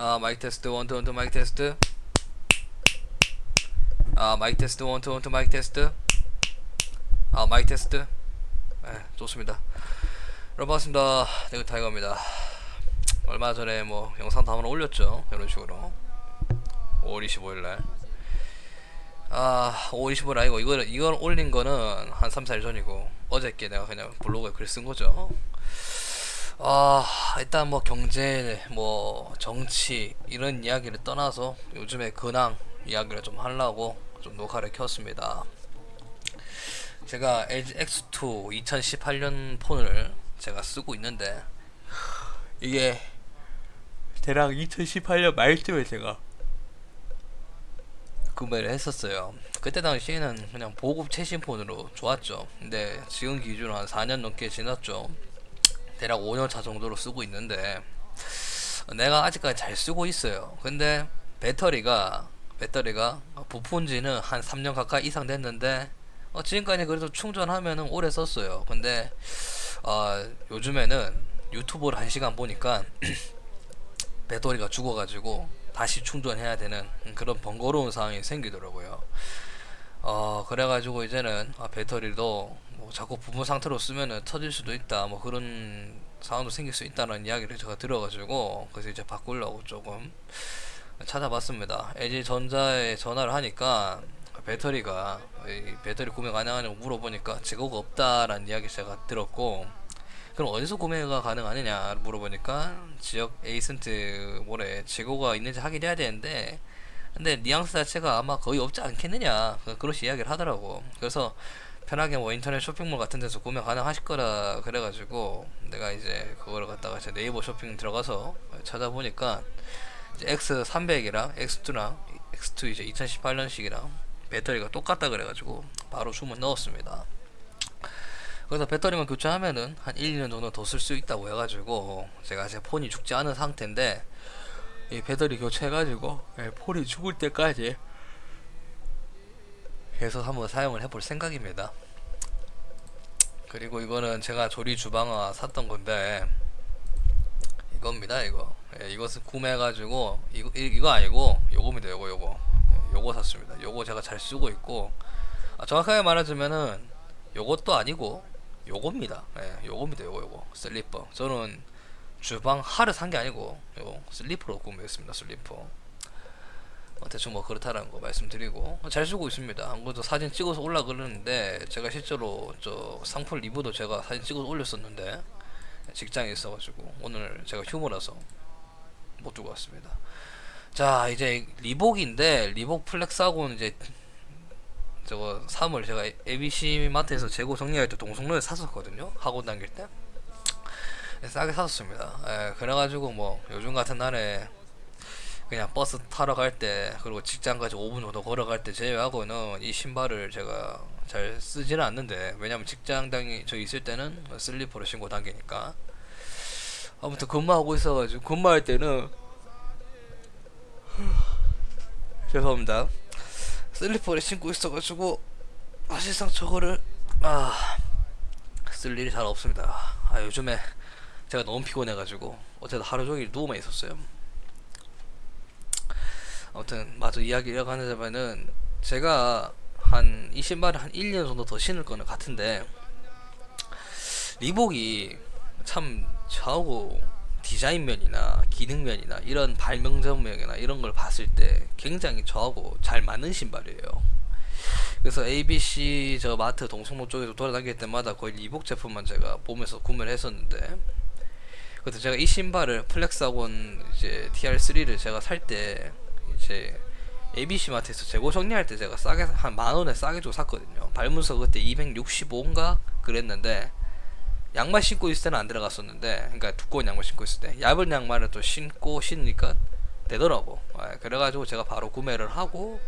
아 마이크 테스트 원투 원투 마이크 테스트 아 마이크 테스트 원투 원투 마이크 테스트 아 마이크 테스트 네 좋습니다. 여러분 반갑습니다. 네그 타이거입니다. 얼마 전에 뭐 영상도 한번 올렸죠? 이런 식으로. 5월 25일날. 아 5월 25일 아니고 이걸 이걸 올린 거는 한 3, 4일 전이고 어저께 내가 그냥 블로그에 글 쓴 거죠 아 일단 뭐 경제 뭐 정치 이런 이야기를 떠나서 요즘에 근황 이야기를 좀 하려고 좀 녹화를 켰습니다 제가 LG X2 2018년 폰을 제가 쓰고 있는데 이게 대략 2018년 말쯤에 제가 구매를 했었어요. 그때 당시에는 그냥 보급 최신 폰으로 좋았죠. 근데 지금 기준으로 한 4년 넘게 지났죠. 대략 5년 차 정도로 쓰고 있는데 내가 아직까지 잘 쓰고 있어요. 근데 배터리가 배터리가 부푼 지는 한 3년 가까이 이상 됐는데 어, 지금까지 그래도 충전하면은 오래 썼어요. 근데 어, 요즘에는 유튜브를 한 시간 보니까 배터리가 죽어가지고 다시 충전해야 되는 그런 번거로운 상황이 생기더라고요. 어 그래가지고 이제는 아, 배터리도 뭐 자꾸 부분 상태로 쓰면은 터질 수도 있다 뭐 그런 상황도 생길 수 있다는 이야기를 제가 들어가지고 그래서 이제 바꾸려고 조금 찾아봤습니다. LG 전자에 전화를 하니까 배터리가 이 배터리 구매 가능하냐고 물어보니까 재고가 없다라는 이야기 제가 들었고 그럼 어디서 구매가 가능하느냐 물어보니까 지역 에이센트 몰에 재고가 있는지 확인해야 되는데 근데 뉘앙스 자체가 아마 거의 없지 않겠느냐 그- 그렇게 이야기를 하더라고 그래서 편하게 뭐 인터넷 쇼핑몰 같은 데서 구매 가능하실 거라 그래가지고 내가 이제 그걸 갖다가 이제 네이버 쇼핑 들어가서 찾아보니까 이제 X300이랑 X2랑 X2 이제 2018년식이랑 배터리가 똑같다 그래가지고 바로 주문 넣었습니다. 그래서 배터리만 교체하면은 한 1, 2년 정도 더 쓸 수 있다고 해가지고 제가 제 폰이 죽지 않은 상태인데 이 배터리 교체해가지고 예, 폰이 죽을 때까지 계속 한번 사용을 해볼 생각입니다. 그리고 이거는 제가 조리 주방화 샀던 건데 이겁니다 이거. 예, 이것은 구매해가지고 이거 이- 이거 아니고 요겁니다 요거 요거. 예, 요거 샀습니다. 요거 제가 잘 쓰고 있고 아, 정확하게 말하자면은 요것도 아니고 요겁니다. 예, 요겁니다 요거 요거. 슬리퍼. 저는 주방 하를 산 게 아니고 요 슬리퍼로 구매했습니다 슬리퍼 어, 대충 뭐 그렇다라는 거 말씀드리고 잘 쓰고 있습니다. 안 그래도 사진 찍어서 올라 그러는데 제가 실제로 저 상품 리뷰도 제가 사진 찍어서 올렸었는데 직장에 있어가지고 오늘 제가 휴무라서 못 들고 왔습니다. 자 이제 리복인데 리복 플렉스하고는 이제 저거 3을 제가 ABC 마트에서 재고 정리할 때 동성로에 샀었거든요. 학원 다닐 때 싸게 샀었습니다. 예, 그래가지고 뭐 요즘 같은 날에 그냥 버스 타러 갈 때 그리고 직장까지 5분 정도 걸어갈 때 제외하고는 이 신발을 제가 잘 쓰지는 않는데 왜냐면 직장 당이 저 있을 때는 슬리퍼를 신고 다니니까. 아무튼 근무하고 있어가지고 근무할 때는 죄송합니다. 슬리퍼를 신고 있어가지고 사실상 저거를 아 쓸 일이 잘 없습니다. 아 요즘에 제가 너무 피곤해가지고 어제도 하루 종일 누워만 있었어요 아무튼 마저 이야기 이어가자면은 제가 한 이 신발을 한 1년 정도 더 신을 거는 같은데 리복이 참 저하고 디자인 면이나 기능 면이나 이런 발명점 면이나 이런 걸 봤을 때 굉장히 저하고 잘 맞는 신발이에요. 그래서 ABC 저 마트 동성로 쪽에서 돌아다닐 때마다 거의 리복 제품만 제가 보면서 구매를 했었는데 그래서 제가 이 신발을 플렉스학원 이제 TR3를 제가 살 때 이제 ABC 마트에서 재고 정리할 때 제가 싸게 한 만 원에 싸게 주고 샀거든요. 발문서 그때 265인가 그랬는데 양말 신고 있을 때는 안 들어갔었는데 그러니까 두꺼운 양말 신고 있을 때 얇은 양말을 또 신고 신으니까 되더라고. 아, 그래가지고 제가 바로 구매를 하고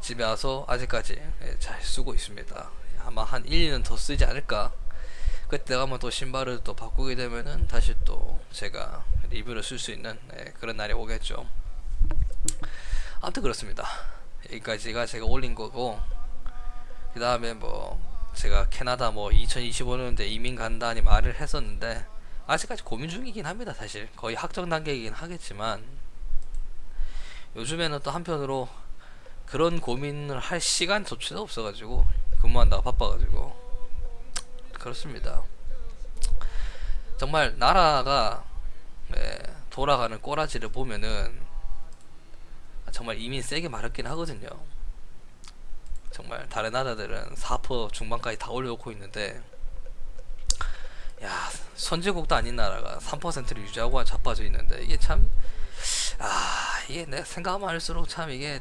집에 와서 아직까지 예, 잘 쓰고 있습니다. 아마 한 1, 2년 더 쓰지 않을까. 그때 가면 또 신발을 또 바꾸게 되면은 다시 또 제가 리뷰를 쓸 수 있는 예, 그런 날이 오겠죠. 아무튼 그렇습니다. 여기까지가 제가 올린 거고 그 다음에 뭐 제가 캐나다 뭐 2025년대 이민 간다니 말을 했었는데 아직까지 고민 중이긴 합니다 사실 거의 확정 단계이긴 하겠지만 요즘에는 또 한편으로 그런 고민을 할 시간조차도 없어가지고 근무한다고 바빠가지고 그렇습니다. 정말 나라가 네, 돌아가는 꼬라지를 보면은 정말 이민 세게 말했긴 하거든요. 정말 다른 나라들은 4% 중반까지 다 올려놓고 있는데 야 선진국도 아닌 나라가 3%를 유지하고 자빠져 있는데 이게 참 아 이게 내가 생각하면 할수록 참 이게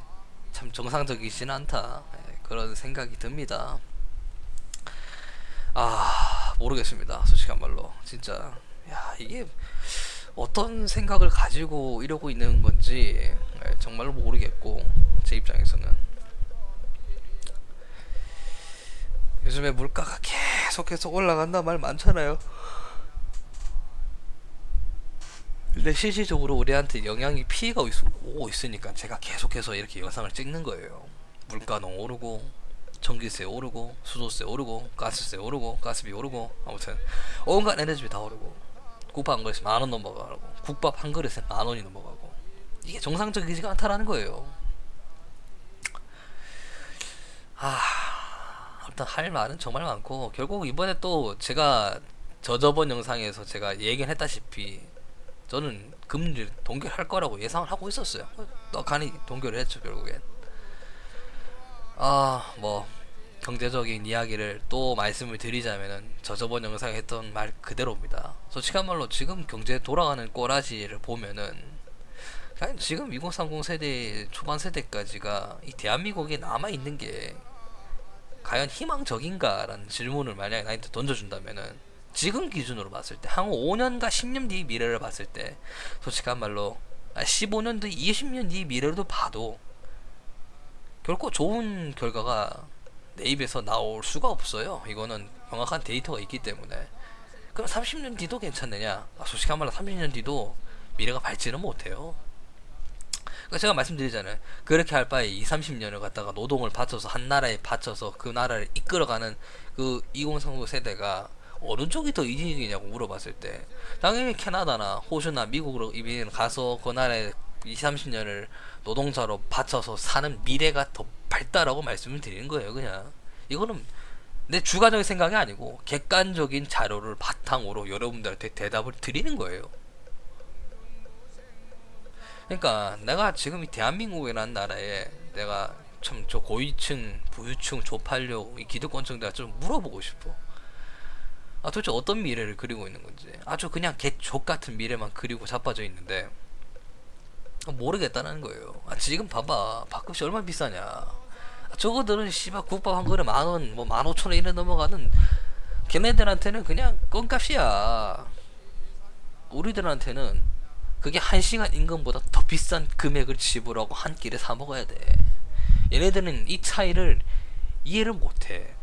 참 정상적이진 않다. 예, 그런 생각이 듭니다 아 모르겠습니다 솔직한 말로 진짜 야 이게 어떤 생각을 가지고 이러고 있는 건지 예, 정말로 모르겠고 제 입장에서는 요즘에 물가가 계속해서 올라간다 말 많잖아요. 근데 실질적으로 우리한테 영향이 피해가 있- 오고 있으니까 제가 계속해서 이렇게 영상을 찍는 거예요. 물가 너무 오르고 전기세 오르고 수도세 오르고 가스세 오르고 가스비 오르고 아무튼 온갖 에너지비 다 오르고 국밥 한 그릇에 만 원 넘어가고 국밥 한 그릇에 만 원이 넘어가고 이게 정상적이지가 않다라는 거예요. 아 일단 할 말은 정말 많고 결국 이번에 또 제가 저저번 영상에서 제가 얘기를 했다시피 저는 금리를 동결할 거라고 예상을 하고 있었어요. 떡하니 동결을 했죠 결국엔. 아 뭐 경제적인 이야기를 또 말씀을 드리자면은 저 저번 영상에 했던 말 그대로입니다. 솔직한 말로 지금 경제 돌아가는 꼬라지를 보면은 지금 2030 세대 초반 세대까지가 이 대한민국에 남아 있는 게 과연 희망적인가라는 질문을 만약에 나한테 던져준다면은 지금 기준으로 봤을 때 향후 5년과 10년 뒤 미래를 봤을 때 솔직한 말로 아, 15년 뒤 20년 뒤 미래도 봐도 결코 좋은 결과가 내 입에서 나올 수가 없어요. 이거는 명확한 데이터가 있기 때문에. 그럼 30년 뒤도 괜찮느냐? 아, 솔직한 말로 30년 뒤도 미래가 밝지는 못해요. 그러니까 제가 말씀드리잖아요. 그렇게 할 바에 2, 30년을 갖다가 노동을 바쳐서 한 나라에 바쳐서 그 나라를 이끌어가는 그 2030 세대가 어느 쪽이 더 이익이냐고 물어봤을 때 당연히 캐나다나 호주나 미국으로 이민 가서 그 나라에 20, 30년을 노동자로 바쳐서 사는 미래가 더 밝다라고 말씀을 드리는 거예요. 그냥 이거는 내 주관적인 생각이 아니고 객관적인 자료를 바탕으로 여러분들한테 대답을 드리는 거예요. 그러니까 내가 지금 이 대한민국이라는 나라에 내가 참 저 고위층, 부유층, 조팔력, 이 기득권층들 좀 물어보고 싶어. 아 도대체 어떤 미래를 그리고 있는 건지 아주 그냥 개족 같은 미래만 그리고 자빠져 있는데 아, 모르겠다는 거예요. 아 지금 봐봐 밥값이 얼마나 비싸냐. 아, 저거들은 씨발 국밥 한 그릇 만 원, 뭐 만 오천 원 이래 넘어가는 걔네들한테는 그냥 껌값이야. 우리들한테는 그게 한 시간 임금보다 더 비싼 금액을 지불하고 한 끼를 사 먹어야 돼. 얘네들은 이 차이를 이해를 못해.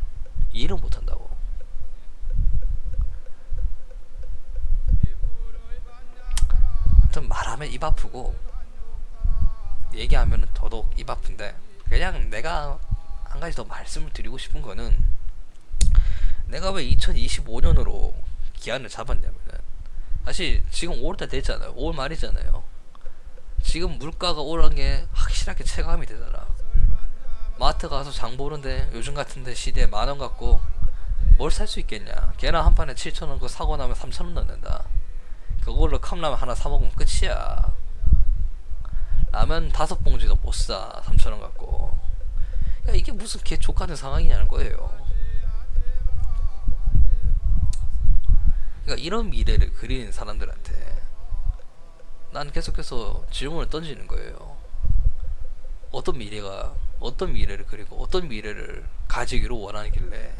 이해를 못한다고. 좀 말하면 입 아프고 얘기하면 더더욱 입 아픈데 그냥 내가 한 가지 더 말씀을 드리고 싶은 거는 내가 왜 2025년으로 기한을 잡았냐면은 사실 지금 5월달 됐잖아요. 5월 말이잖아요. 지금 물가가 오른 게 확실하게 체감이 되더라. 마트 가서 장 보는데 요즘 같은데 시대에 만 원 갖고 뭘 살 수 있겠냐. 계란 한 판에 7천 원 그거 사고 나면 3천 원 넣는다. 그걸로 컵라면 하나 사 먹으면 끝이야. 라면 다섯 봉지도 못 사. 3천 원 갖고. 야 이게 무슨 개족 같은 상황이냐는 거예요. 그러니까 이런 미래를 그리는 사람들한테 난 계속해서 질문을 던지는 거예요. 어떤 미래가 어떤 미래를 그리고 어떤 미래를 가지기로 원하길래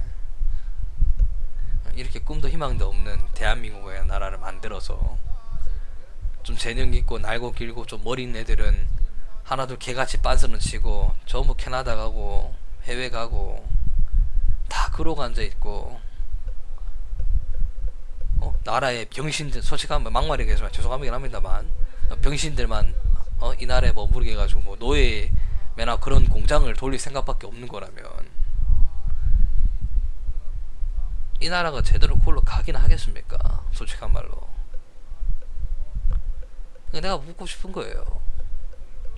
이렇게 꿈도 희망도 없는 대한민국의 나라를 만들어서 좀 재능 있고 날고 길고 좀 있는 애들은 하나둘 개같이 빤스는 치고 전부 캐나다 가고 해외 가고 다 그러고 앉아 있고. 어, 나라의 병신들 솔직한 말 막말이게 해서 죄송합니다 합니다만. 어, 병신들만 어, 이 나라에 머무르게 해가지고 뭐 노예 매나 그런 공장을 돌릴 생각밖에 없는 거라면. 이 나라가 제대로 굴러 가긴 하겠습니까? 솔직한 말로 내가 묻고 싶은 거예요.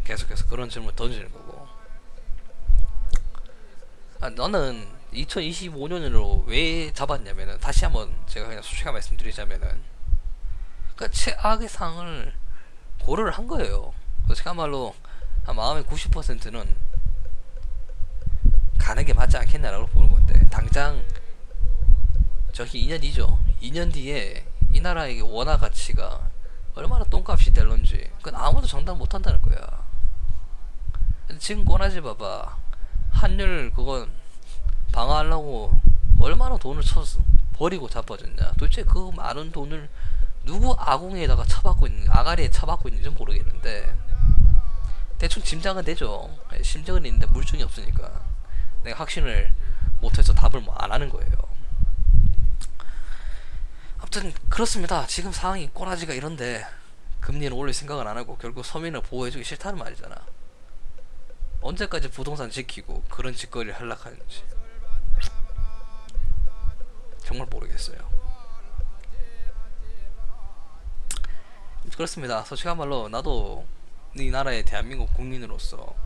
계속해서 그런 질문 던지는 거고. 아, 너는 2025년으로 왜 잡았냐면은 다시 한번 제가 그냥 솔직하게 말씀드리자면은 그 최악의 상을 고려를 한 거예요. 솔직한 말로 한 마음의 90%는 가는 게 맞지 않겠냐라고 보는 건데 당장 저기 2년 뒤죠. 2년 뒤에 이 나라의 원화 가치가 얼마나 똥값이 될런지 그건 아무도 장담 못 한다는 거야. 지금 꼬나지 봐봐. 환율 그건 방어하려고 얼마나 돈을 쳐 버리고 자빠졌냐. 도대체 그 많은 돈을 누구 아궁이에다가 쳐박고 있는 아가리에 쳐박고 있는지 모르겠는데 대충 짐작은 되죠. 예, 심정은 있는데 물증이 없으니까 내가 확신을 못해서 답을 뭐 안 하는 거예요. 아무튼 그렇습니다. 지금 상황이 꼬라지가 이런데 금리를 올릴 생각은 안 하고 결국 서민을 보호해주기 싫다는 말이잖아. 언제까지 부동산 지키고 그런 짓거리를 하려 하는지 정말 모르겠어요. 그렇습니다. 솔직한 말로 나도 이 나라의 대한민국 국민으로서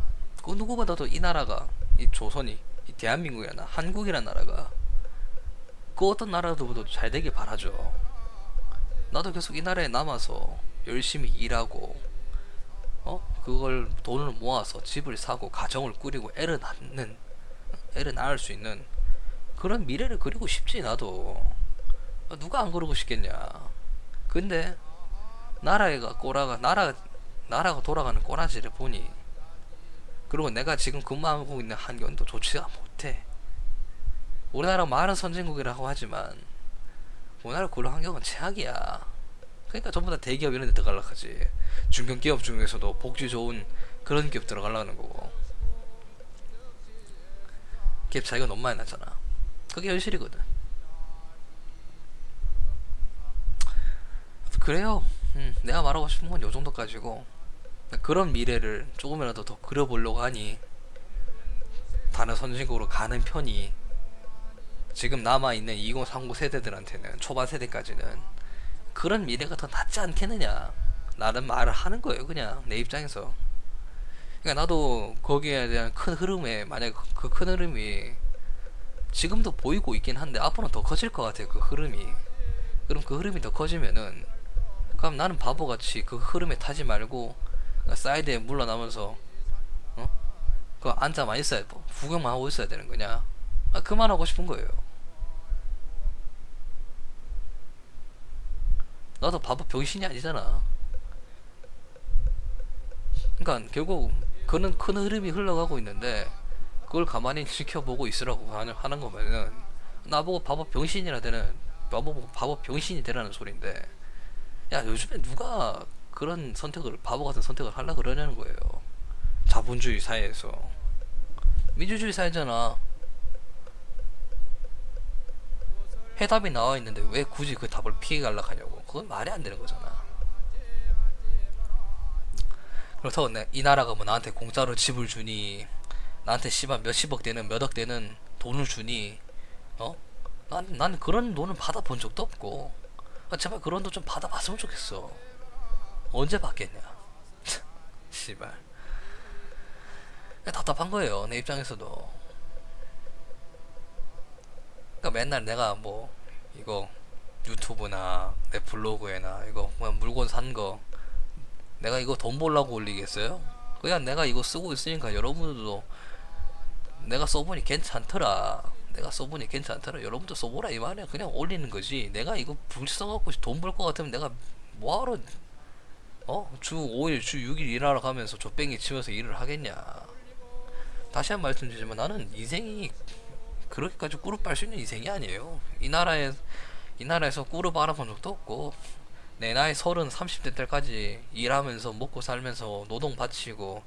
그 누구보다도 이 나라가 이 조선이 이 대한민국이나 한국이란 나라가 그 어떤 나라도보다 잘 되길 바라죠. 나도 계속 이 나라에 남아서 열심히 일하고 어 그걸 돈을 모아서 집을 사고 가정을 꾸리고 애를 낳는 애를 낳을 수 있는 그런 미래를 그리고 싶지 나도 누가 안 그러고 싶겠냐. 근데 나라가 꼬라가 나라 나라가 돌아가는 꼬라지를 보니 그리고 내가 지금 근무하고 있는 환경도 좋지가 못해. 우리나라 많은 선진국이라고 하지만 우리나라 그런 환경은 최악이야. 그러니까 전부 다 대기업 이런 데 들어가려고 하지. 중견기업 중에서도 복지 좋은 그런 기업 들어가려는 거고. 기업 차이가 너무 많이 나잖아. 그게 현실이거든. 그래요. 음, 내가 말하고 싶은 건 요 정도까지고 그런 미래를 조금이라도 더 그려보려고 하니 다른 선진국으로 가는 편이 지금 남아있는 2030 세대들한테는 초반 세대까지는 그런 미래가 더 낫지 않겠느냐 라는 말을 하는 거예요 그냥 내 입장에서. 그러니까 나도 거기에 대한 큰 흐름에 만약 그 큰 흐름이 지금도 보이고 있긴 한데 앞으로는 더 커질 것 같아요 그 흐름이. 그럼 그 흐름이 더 커지면은 그럼 나는 바보같이 그 흐름에 타지 말고 사이드에 물러나면서 어? 그 앉아만 있어야 뭐 구경만 하고 있어야 되는 거냐 아, 그만하고 싶은 거예요 나도 바보 병신이 아니잖아 그러니까 결국 그는 큰 흐름이 흘러가고 있는데 그걸 가만히 지켜보고 있으라고 하는, 거면은 나보고 바보 병신이라 되는 바보 바보 병신이 되라는 소리인데 야 요즘에 누가 그런 선택을 바보 같은 선택을 하려 그러냐는 거예요. 자본주의 사회에서 민주주의 사회잖아. 해답이 나와 있는데 왜 굳이 그 답을 피해 가려 하냐고. 그건 말이 안 되는 거잖아. 그렇다고 내, 이 나라가 뭐 나한테 공짜로 집을 주니 나한테 씨발 몇십억 되는 몇억 되는 돈을 주니 어? 난, 난 그런 돈을 받아본 적도 없고 아, 제발 그런 돈 좀 받아봤으면 좋겠어 언제 받겠냐 씨발 답답한 거예요 내 입장에서도 그러니까 맨날 내가 뭐 이거 유튜브나 내 블로그에나 이거 뭐 물건 산 거 내가 이거 돈 벌라고 올리겠어요? 그냥 내가 이거 쓰고 있으니까 여러분들도 내가 써보니 괜찮더라. 내가 써보니 괜찮더라. 여러분도 써보라 이 말이야. 그냥 올리는 거지. 내가 이거 불 써갖고 돈 벌 것 같으면 내가 뭐하러 어? 주 5일 주 6일 일하러 가면서 조뱅이 치면서 일을 하겠냐. 다시 한번 말씀드리지만 나는 인생이 그렇게까지 꾸르 빨수 있는 인생이 아니에요 이 나라에 이 나라에서 꾸르 빨아본 적도 없고 내 나이 서른 30대 때까지 일하면서 먹고 살면서 노동 바치고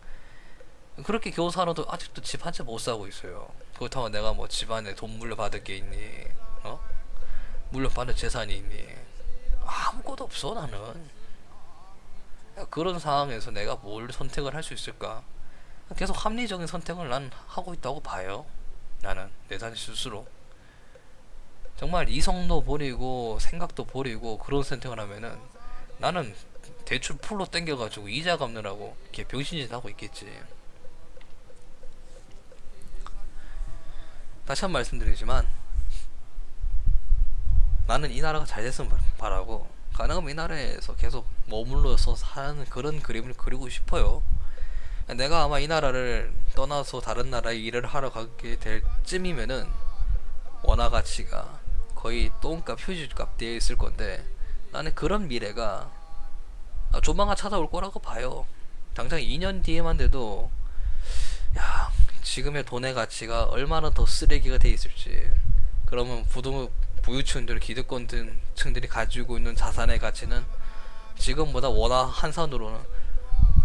그렇게 살아도 아직도 집 한 채 못 사고 있어요. 그렇다고 내가 뭐 집안에 돈 물려받을 게 있니? 어? 물려받을 재산이 있니? 아무것도 없어 나는. 야, 그런 상황에서 내가 뭘 선택을 할 수 있을까? 계속 합리적인 선택을 난 하고 있다고 봐요. 나는 내 자신 스스로. 정말 이성도 버리고 생각도 버리고 그런 선택을 하면은 나는 대출 풀로 땡겨가지고 이자 갚느라고 걔 병신짓 하고 있겠지. 다시 한 번 말씀드리지만 나는 이 나라가 잘 됐으면 바- 바라고 가능하면 이 나라에서 계속 머물러서 사는 그런 그림을 그리고 싶어요. 내가 아마 이 나라를 떠나서 다른 나라에 일을 하러 가게 될 쯤이면은 원화 가치가 거의 똥값 휴지값 되어 있을 건데 나는 그런 미래가 아, 조만간 찾아올 거라고 봐요. 당장 2년 뒤에만 돼도 야 지금의 돈의 가치가 얼마나 더 쓰레기가 돼 있을지 그러면 부동 부유층들 기득권층들이 가지고 있는 자산의 가치는 지금보다 원화 한산으로는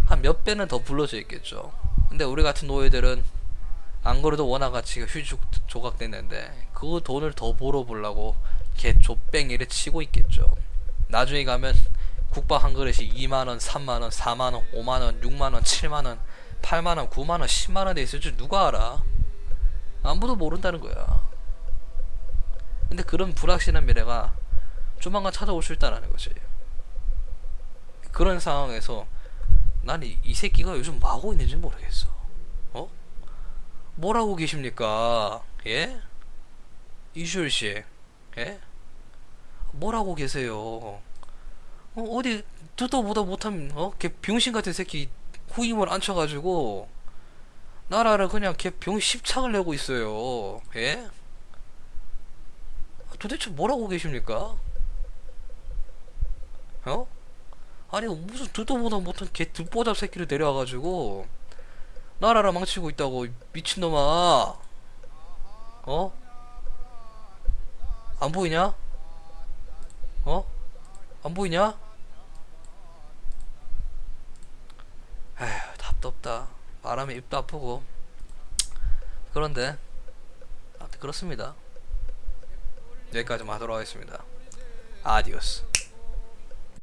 한 몇 배는 더 불러져 있겠죠. 근데 우리 같은 노예들은 안 그래도 원화 가치가 휴지 조각되는데 그 돈을 더 벌어보려고 개 족뱅이를 치고 있겠죠. 나중에 가면 국밥 한 그릇이 2만원, 3만원, 4만원, 5만원, 6만원, 7만원, 8만원, 9만원, 10만원 돼 있을 줄 누가 알아? 아무도 모른다는 거야. 근데 그런 불확실한 미래가 조만간 찾아올 수 있다는 거지. 그런 상황에서 난 이 새끼가 요즘 뭐 하고 있는지 모르겠어. 어? 뭐라고 계십니까? 예? 이슈열 씨, 예? 뭐라고 계세요? 어, 어디 듣도 보다 못한 어? 걔 병신 같은 새끼 후임을 앉혀가지고 나라를 그냥 걔 병 십창을 내고 있어요. 예? 도대체 뭐라고 계십니까? 어? 아니 무슨 듣도 보다 못한 걔 듣보잡 새끼를 내려와가지고 나라를 망치고 있다고 미친놈아 어? 안 보이냐? 어? 안 보이냐? 에휴 답도 없다 바람에 입도 아프고 그런데 그렇습니다 여기까지만 하도록 하겠습니다 아디오스